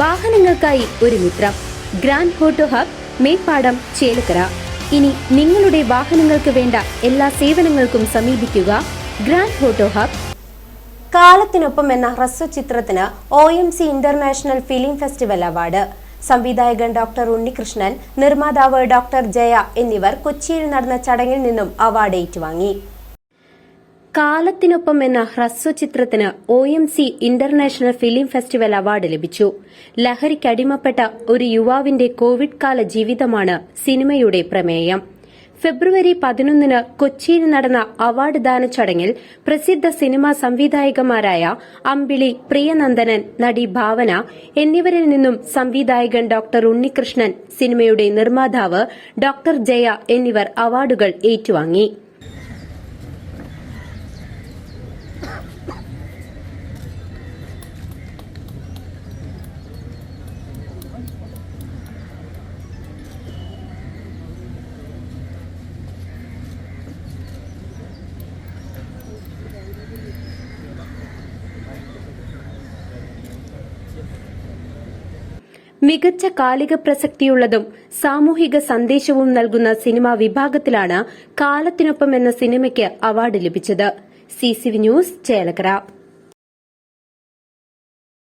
വാഹനങ്ങൾക്കായി ഒരു മിത്രം. Grand photo hub Meppadam Chelakkara. ഇനി നിങ്ങളുടെ വാഹനങ്ങൾക്ക് വേണ്ട എല്ലാ സേവനങ്ങൾക്കും സമീപിക്കുക ഗ്രാൻഡ് ഫോട്ടോ ഹബ്. കാലത്തിനൊപ്പം എന്ന ഹ്രസ്വ ചിത്രത്തിന് O M C international film festival award. സംവിധായകൻ ഡോക്ടർ ഉണ്ണികൃഷ്ണൻ നിർമ്മാതാവ് ഡോക്ടർ ജയ എന്നിവർ കൊച്ചിയിൽ നടന്ന ചടങ്ങിൽ നിന്നും അവാർഡ് ഏറ്റുവാങ്ങി. കാലത്തിനൊപ്പം എന്ന ഹ്രസ്വചിത്രത്തിന് O M C international film festival award ലഭിച്ചു. ലഹരിക്കടിമപ്പെട്ട ഒരു യുവാവിന്റെ കോവിഡ് കാല ജീവിതമാണ് സിനിമയുടെ പ്രമേയം. ഫെബ്രുവരി പതിനൊന്നിന് കൊച്ചിയിൽ നടന്ന അവാർഡ് ദാന ചടങ്ങിൽ പ്രസിദ്ധ സിനിമാ സംവിധായകന്മാരായ അമ്പിളി പ്രിയനന്ദനൻ നടി ഭാവന എന്നിവരിൽ നിന്നും സംവിധായകൻ ഡോക്ടർ ഉണ്ണികൃഷ്ണൻ സിനിമയുടെ നിർമ്മാതാവ് ഡോക്ടർ ജയ എന്നിവർ അവാർഡുകൾ ഏറ്റുവാങ്ങി. മികച്ച കാലിക പ്രസക്തിയുള്ളതും സാമൂഹിക സന്ദേശവും നൽകുന്ന സിനിമാ വിഭാഗത്തിലാണ് കാലത്തിനൊപ്പം എന്ന സിനിമയ്ക്ക് അവാർഡ് ലഭിച്ചത്. CCV news Chelakkara.